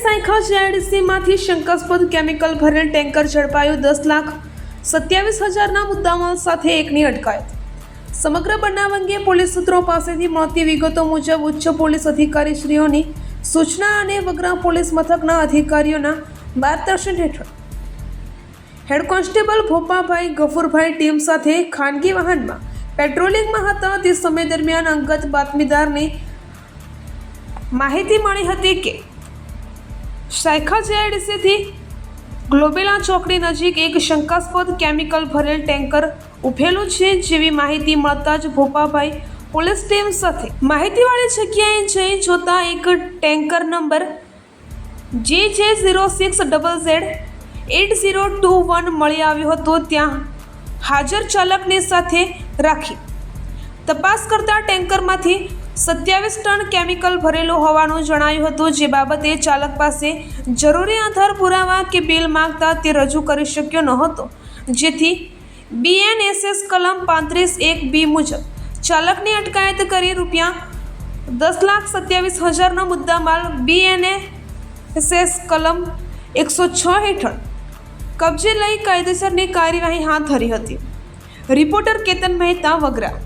સાયખા જીઆઈડીસીમાંથી શંકાસ્પદ કેમિકલ ભરેલ ટેન્કર ઝડપાયું દસ લાખ સત્યાવીસ હજારના મુદ્દામાલ સાથે એકની અટકાયત. સમગ્ર બનાવ અંગે પોલીસ સૂત્રો પાસેથી મળતી વિગતો મુજબ ઉચ્ચ પોલીસ અધિકારીશ્રીઓની સૂચના અને વગરા પોલીસ મથકના અધિકારીઓના માર્ગદર્શન હેઠળ. હેડ કોન્સ્ટેબલ ભોપાભાઈ ગફુરભાઈ ટીમ સાથે ખાનગી વાહનમાં પેટ્રોલિંગમાં હતા. તે સમય દરમિયાન અંગત બાતમીદારને માહિતી મળી હતી કે સાયખા જેઆઈડીસીથી ગ્લોબેલા ચોકડી નજીક એક શંકાસ્પદ કેમિકલ ભરેલ ટેન્કર ઉભેલું છે, જેવી માહિતી મળતા જ ભોપાભાઈ પોલીસ ટીમ સાથે માહિતીવાળી જગ્યાએ જઈ જોતા એક ટેન્કર નંબર જે જે zero six double Z eight zero two one મળી આવ્યો હતો ત્યાં હાજર ચાલકની સાથે રાખી. તપાસ કરતા ટેન્કરમાંથી સત્યાવીસ ટન કેમિકલ ભરેલું હોવાનું જણાયું હતું. જે બાબતે ચાલક પાસે જરૂરી આધાર પુરાવા કે બિલ માંગતા તે રજૂ કરી શક્યો નહોતો. જેથી બીએનએસએસ કલમ પાંત્રીસ એક બી મુજબ ચાલકની અટકાયત કરી રૂપિયા દસ લાખ સત્યાવીસ હજારનો મુદ્દામાલ બીએનએસએસ કલમ એકસો છ હેઠળ કબજે લઈ કાયદેસરની કાર્યવાહી હાથ ધરી હતી. રિપોર્ટર કેતન મહેતા વગરા.